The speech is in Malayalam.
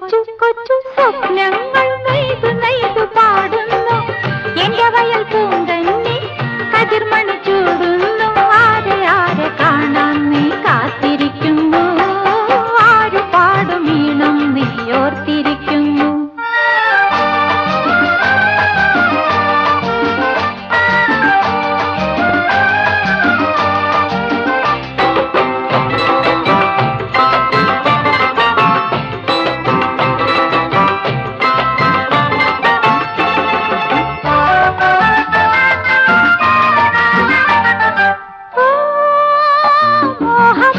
കൊച്ചു കൊച്ചു സ്വപ്നങ്ങൾ നെയ്തു നെയ്തു പാടുന്നു. എന്റെ വയൽ പൂന്തന്നെ കതിർമണി Oh,